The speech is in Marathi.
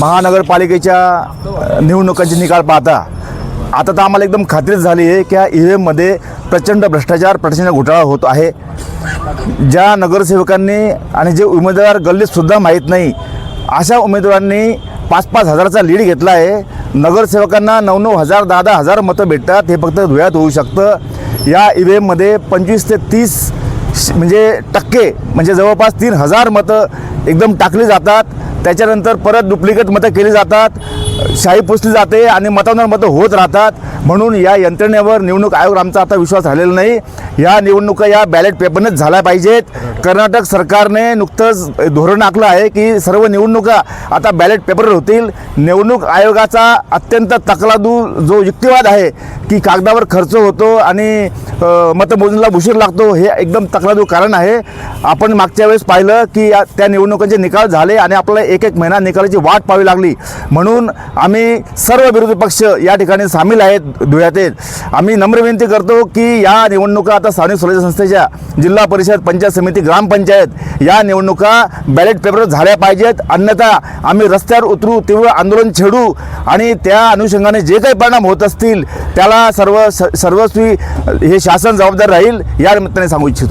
महानगरपालिकेच्या निवडणुकांचे निकाल पाहता आता तर आम्हाला एकदम खात्रीच झाली आहे की या ई व्ही एममध्ये प्रचंड भ्रष्टाचार प्रचंड घोटाळा होत आहे. ज्या नगरसेवकांनी आणि जे उमेदवार गल्लीतसुद्धा माहीत नाही अशा उमेदवारांनी पाच पाच हजाराचा लीड घेतला आहे. नगरसेवकांना नऊ नऊ हजार दहा दहा हजार मतं भेटतात हे फक्त धुळ्यात होऊ शकतं. या ई व्ही एममध्ये पंचवीस ते तीस म्हणजे टक्के म्हणजे जवळपास तीन हजार मतं एकदम टाकली जातात. त्याच्यानंतर परत डुप्लिकेट मतं केली जातात. शाही पुसली जाते आणि मतांवर मतं होत राहतात. म्हणून या यंत्रणेवर निवडणूक आयोग आमचा आता विश्वास झालेला नाही. या निवडणुका या बॅलेट पेपरनेच झाल्या पाहिजेत. कर्नाटक सरकारने नुकतंच धोरण आखलं आहे की सर्व निवडणुका आता बॅलेट पेपरवर होतील. निवडणूक आयोगाचा अत्यंत तकलादू जो युक्तिवाद आहे की कागदावर खर्च होतो आणि मतमोजणीला उशीर लागतो हे एकदम तकलादू कारण आहे. आपण मागच्या वेळेस पाहिलं की त्या निवडणुकांचे निकाल झाले आणि आपल्याला एक एक महिना निकालाची वाट पाहावी लागली. म्हणून आम्ही सर्व विरोधी पक्ष या ठिकाणी सामील आहेत धुळ्यातील. आम्ही नम्र विनंती करतो की या निवडणुका आता स्थानिक स्वराज्य संस्थेच्या जिल्हा परिषद पंचायत समिती ग्रामपंचायत या निवडणुका बॅलेट पेपर झाल्या पाहिजेत. अन्यथा आम्ही रस्त्यावर उतरू तीव्र आंदोलन छेडू आणि त्या अनुषंगाने जे काही परिणाम होत असतील त्याला सर्व स- सर्वस्वी हे शासन जबाबदार राहील या निमित्ताने सांगू इच्छितो.